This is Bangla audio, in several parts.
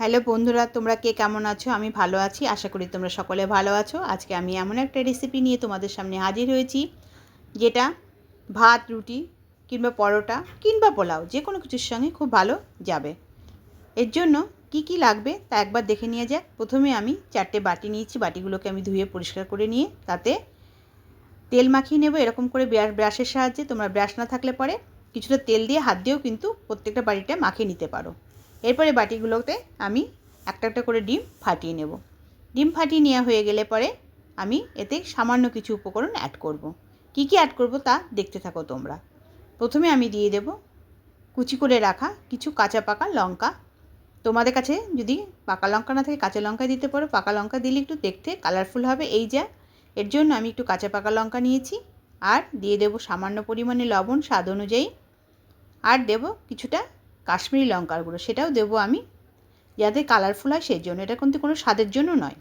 হ্যালো বন্ধুরা, তোমরা কে কেমন আছো? আমি ভালো আছি, আশা করি তোমরা সকলে ভালো আছো। আজকে আমি এমন একটা রেসিপি নিয়ে তোমাদের সামনে হাজির হয়েছি, যেটা ভাত, রুটি কিংবা পরোটা কিংবা পোলাও, যে কোনো কিছুর সঙ্গে খুব ভালো যাবে। এর জন্য কি কি লাগবে তা একবার দেখে নিয়ে যাক। প্রথমে আমি চারটে বাটি নিয়েছি, বাটিগুলোকে আমি ধুয়ে পরিষ্কার করে নিয়ে তাতে তেল মাখিয়ে নেব। এরকম করে ব্রাশের সাহায্যে তোমরা ব্রাশ না থাকলে পরে কিছুটা তেল দিয়ে হাত দিয়েও কিন্তু প্রত্যেকটা বাড়িটা মাখিয়ে নিতে পারো। এরপরে বাটিগুলোতে আমি একটা একটা করে ডিম ফাটিয়ে নেব। ডিম ফাটিয়ে নেওয়া হয়ে গেলে পরে আমি এতে সামান্য কিছু উপকরণ অ্যাড করব। কি কি অ্যাড করব তা দেখতে থাকো তোমরা। প্রথমে আমি দিয়ে দেব কুচি করে রাখা কিছু কাঁচা পাকা লঙ্কা। তোমাদের কাছে যদি পাকা লঙ্কা না থাকে, কাঁচা লঙ্কা দিতে পারো। পাকা লঙ্কা দিলে একটু দেখতে কালারফুল হবে এই যা। এর জন্য আমি একটু কাঁচা পাকা লঙ্কা নিয়েছি আর দিয়ে দেব সামান্য পরিমাণে লবণ স্বাদ অনুযায়ী। আর দেব কিছুটা কাশ্মীরি লঙ্কার গুঁড়ো, সেটাও দেবো আমি। যাতে কালারফুল হয় সেই জন্য। এটা কিন্তু কোনো স্বাদের জন্য নয়।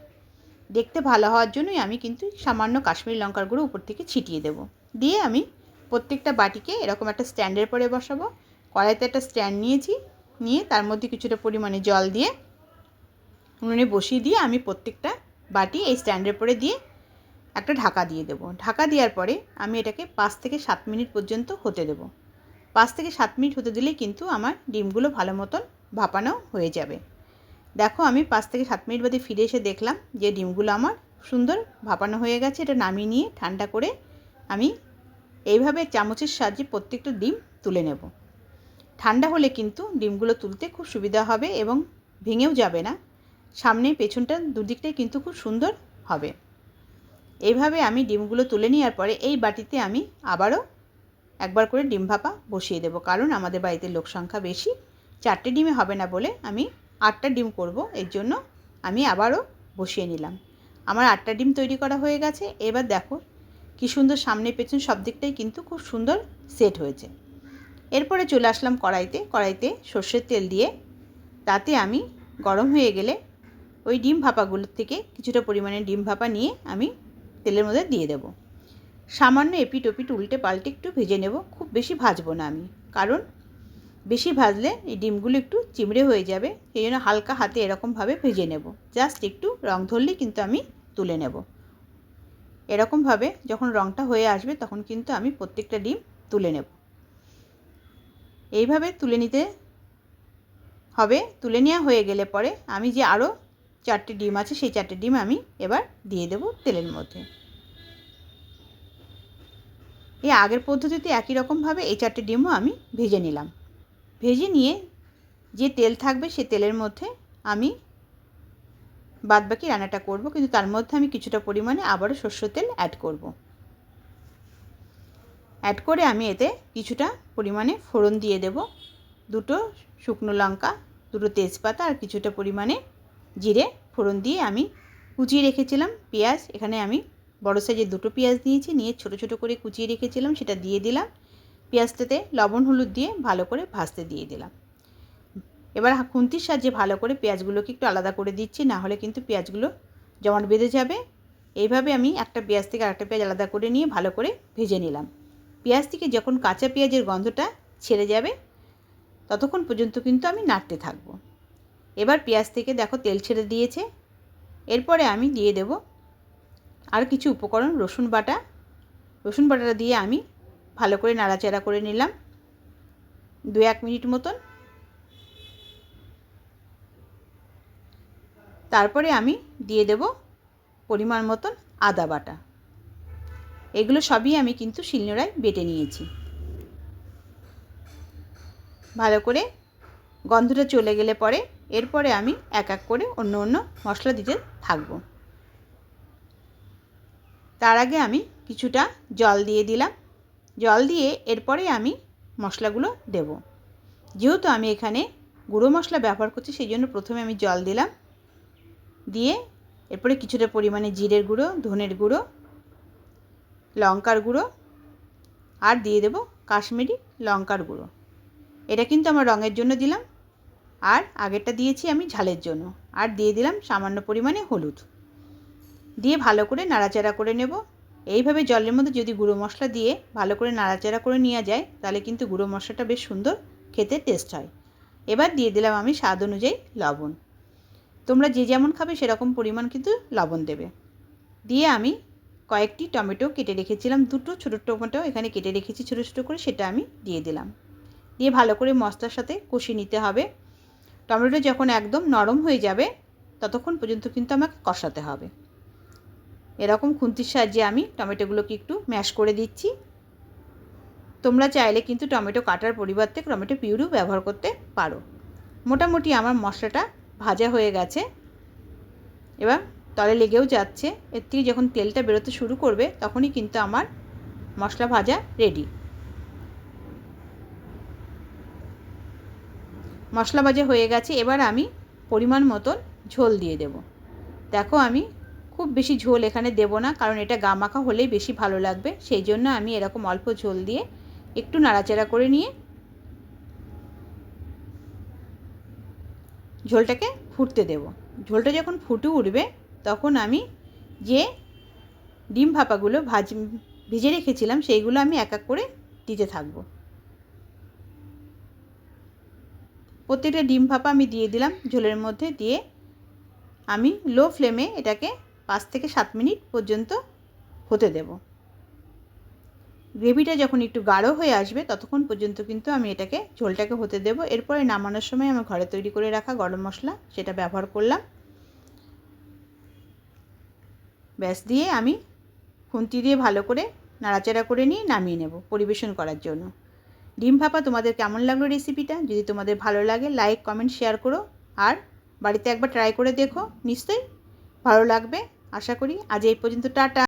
দেখতে ভালো হওয়ার জন্যই আমি কিন্তু সামান্য কাশ্মীরি লঙ্কার গুঁড়ো উপর থেকে ছিটিয়ে দেবো। দিয়ে আমি প্রত্যেকটা বাটিকে এরকম একটা স্ট্যান্ডের পরে বসাবো। কড়াইতে একটা স্ট্যান্ড নিয়েছি। নিয়ে তার মধ্যে কিছুটা পরিমাণে জল দিয়ে উনুনে বসিয়ে দিয়ে আমি প্রত্যেকটা বাটি এই স্ট্যান্ডের পরে দিয়ে একটা ঢাকা দিয়ে দেবো। ঢাকা দেওয়ার পরে আমি এটাকে পাঁচ থেকে সাত মিনিট পর্যন্ত হতে দেবো। পাঁচ থেকে সাত মিনিট হতে দিলেই কিন্তু আমার ডিমগুলো ভালো মতন ভাপানো হয়ে যাবে। দেখো, আমি পাঁচ থেকে সাত মিনিট বাদে ফিরে এসে দেখলাম যে ডিমগুলো আমার সুন্দর ভাপানো হয়ে গেছে। এটা নামিয়ে নিয়ে ঠান্ডা করে আমি এইভাবে চামচের সাহায্যে প্রত্যেকটা ডিম তুলে নেব। ঠান্ডা হলে কিন্তু ডিমগুলো তুলতে খুব সুবিধা হবে এবং ভেঙেও যাবে না। সামনে পেছনটা দুদিকটাই কিন্তু খুব সুন্দর হবে। এইভাবে আমি ডিমগুলো তুলে নেওয়ার পরে এই বাটিতে আমি আবারও একবার করে ডিম ভাপা বসিয়ে দেবো। কারণ আমাদের বাড়িতে লোক সংখ্যা বেশি, চারটে ডিমে হবে না বলে আমি আটটা ডিম করব। এর জন্য আমি আবারও বসিয়ে নিলাম। আমার আটটা ডিম তৈরি করা হয়ে গেছে। এবার দেখো কি সুন্দর সামনে পেছন সব দিকটাই কিন্তু খুব সুন্দর সেট হয়েছে। এরপরে চলে আসলাম কড়াইতে। কড়াইতে সর্ষের তেল দিয়ে তাতে আমি গরম হয়ে গেলে ওই ডিম ভাপাগুলোর থেকে কিছুটা পরিমাণে ডিম ভাপা নিয়ে আমি তেলের মধ্যে দিয়ে দেবো। সামান্য এপিট ওপিট উল্টে পাল্টে একটু ভেজে নেব, খুব বেশি ভাজবো না আমি। কারণ বেশি ভাজলে এই ডিমগুলো একটু চিমড়ে হয়ে যাবে, সেই জন্য হালকা হাতে এরকমভাবে ভেজে নেব। জাস্ট একটু রং ধরলেই কিন্তু আমি তুলে নেব। এরকমভাবে যখন রংটা হয়ে আসবে তখন কিন্তু আমি প্রত্যেকটা ডিম তুলে নেব। এইভাবে তুলে নিতে হবে। তুলে নেওয়া হয়ে গেলে পরে আমি যে আরও চারটে ডিম আছে, সেই চারটে ডিম আমি এবার দিয়ে দেব তেলের মধ্যে। এই আগের পদ্ধতিতে একই রকমভাবে এই চারটে ডিমও আমি ভেজে নিলাম। ভেজে নিয়ে যে তেল থাকবে সে তেলের মধ্যে আমি বাদবাকি রান্নাটা করব, কিন্তু তার মধ্যে আমি কিছুটা পরিমাণে আবারও সর্ষ তেল অ্যাড করব। অ্যাড করে আমি এতে কিছুটা পরিমাণে ফোড়ন দিয়ে দেব, দুটো শুকনো লঙ্কা, দুটো তেজপাতা আর কিছুটা পরিমাণে জিরে ফোড়ন দিয়ে আমি কুচিয়ে রেখেছিলাম, পেঁয়াজ এখানে আমি বড়ো সাইজের দুটো পেঁয়াজ নিয়েছি, নিয়ে ছোট ছোট করে কুচিয়ে রেখেছিলাম, সেটা দিয়ে দিলাম। পেঁয়াজটাতে লবণ, হলুদ দিয়ে ভালো করে ভাজতে দিয়ে দিলাম। এবার খুন্তির সাহায্যে ভালো করে পেঁয়াজগুলোকে একটু আলাদা করে দিচ্ছি, না হলে কিন্তু পেঁয়াজগুলো জমাট বেঁধে যাবে, এইভাবে আমি একটা পেঁয়াজ থেকে আরেকটা পেঁয়াজ আলাদা করে নিয়ে ভালো করে ভেজে নিলাম। পেঁয়াজ থেকে যখন কাঁচা পেঁয়াজের গন্ধটা ছেড়ে যাবে, ততক্ষণ পর্যন্ত কিন্তু আমি নাড়তে থাকব। এবার পেঁয়াজ থেকে দেখো তেল ছেড়ে দিয়েছে। এরপরে আমি দিয়ে দেব আর কিছু উপকরণ, রসুন বাটা। রসুন বাটাটা দিয়ে আমি ভালো করে নাড়াচাড়া করে নিলাম। দু এক মিনিট মতন। তারপরে আমি দিয়ে দেব পরিমাণ মতন আদা বাটা। এগুলো সবই আমি কিন্তু শিলনোড়ায় বেটে নিয়েছি। ভালো করে গন্ধটা চলে গেলে পরে এরপরে আমি এক এক করে অন্য অন্য মশলা দিতে থাকব। তার আগে আমি কিছুটা জল দিয়ে দিলাম। জল দিয়ে এরপরে আমি মশলাগুলো দেব। যেহেতু আমি এখানে গুঁড়ো মশলা ব্যবহার করছি, সেই জন্য প্রথমে আমি জল দিলাম। দিয়ে এরপরে কিছুটা পরিমাণে জিরের গুঁড়ো, ধনের গুঁড়ো, লঙ্কার গুঁড়ো, আর দিয়ে দেব কাশ্মীরি লঙ্কার গুঁড়ো। এটা কিন্তু আমার রঙের জন্য দিলাম। আর আগেরটা দিয়েছি আমি ঝালের জন্য। আর দিয়ে দিলাম সামান্য পরিমাণে হলুদ। দিয়ে ভালো করে নাড়াচাড়া করে নেব। এইভাবে জলের মধ্যে যদি গুঁড়ো মশলা দিয়ে ভালো করে নাড়াচাড়া করে নেওয়া যায়, তাহলে কিন্তু গুঁড়ো মশলাটা বেশ সুন্দর খেতে টেস্ট হয়। এবার দিয়ে দিলাম আমি স্বাদ অনুযায়ী লবণ। তোমরা যে যেমন খাবে সেরকম পরিমাণ কিন্তু লবণ দেবে। দিয়ে আমি কয়েকটি টমেটো কেটে রেখেছিলাম, দুটো ছোটো টমেটো এখানে কেটে রেখেছি ছোটো ছোটো করে, সেটা আমি দিয়ে দিলাম। দিয়ে ভালো করে মশলার সাথে কষিয়ে নিতে হবে। টমেটো যখন একদম নরম হয়ে যাবে, ততক্ষণ পর্যন্ত কিন্তু আমাকে কষাতে হবে। এরকম খুন্তির সাহায্যে আমি টমেটোগুলোকে একটু ম্যাশ করে দিচ্ছি। তোমরা চাইলে কিন্তু টমেটো কাটার পরিবর্তে টমেটো পিউরিও ব্যবহার করতে পারো। মোটামুটি আমার মশলাটা ভাজা হয়ে গেছে। এবার তলে লেগেও যাচ্ছে। এর থেকে যখন তেলটা বেরোতে শুরু করবে, তখনই কিন্তু আমার মশলা ভাজা রেডি। মশলা ভাজা হয়ে গেছে। এবার আমি পরিমাণ মতন ঝোল দিয়ে দেব। দেখো আমি খুব বেশি ঝোল এখানে দেব না, কারণ এটা গামাখা হলেই বেশি ভালো লাগবে। সেই জন্য আমি এরকম অল্প ঝোল দিয়ে একটু নাড়াচাড়া করে নিয়ে ঝোলটাকে ফুটতে দেব। ঝোলটা যখন ফুটে উঠবে, তখন আমি যে ডিম ভাপাগুলো ভাজ, ভিজে রেখেছিলাম, সেইগুলো আমি এক এক করে দিতে থাকব। প্রত্যেকটা ডিম ভাপা আমি দিয়ে দিলাম, ঝোলের মধ্যে দিয়ে আমি লো ফ্লেমে এটাকে পাঁচ থেকে সাত মিনিট পর্যন্ত হতে দেব। গ্রেভিটা যখন একটু গাঢ় হয়ে আসবে, ততক্ষণ পর্যন্ত কিন্তু আমি এটাকে, ঝোলটাকে হতে দেব। এরপরে নামানোর সময় আমার ঘরে তৈরি করে রাখা গরম মশলা সেটা ব্যবহার করলাম। ব্যাস, দিয়ে আমি খুন্তি দিয়ে ভালো করে নাড়াচাড়া করে নিয়ে নামিয়ে নেব পরিবেশন করার জন্য। ডিম ভাপা, তোমাদের কেমন লাগল রেসিপিটা? যদি তোমাদের ভালো লাগে, লাইক, কমেন্ট, শেয়ার করো। আর বাড়িতে একবার ট্রাই করে দেখো, নিশ্চয়ই ভালো লাগবে। আশা করি আজ এই পর্যন্ত টাটা।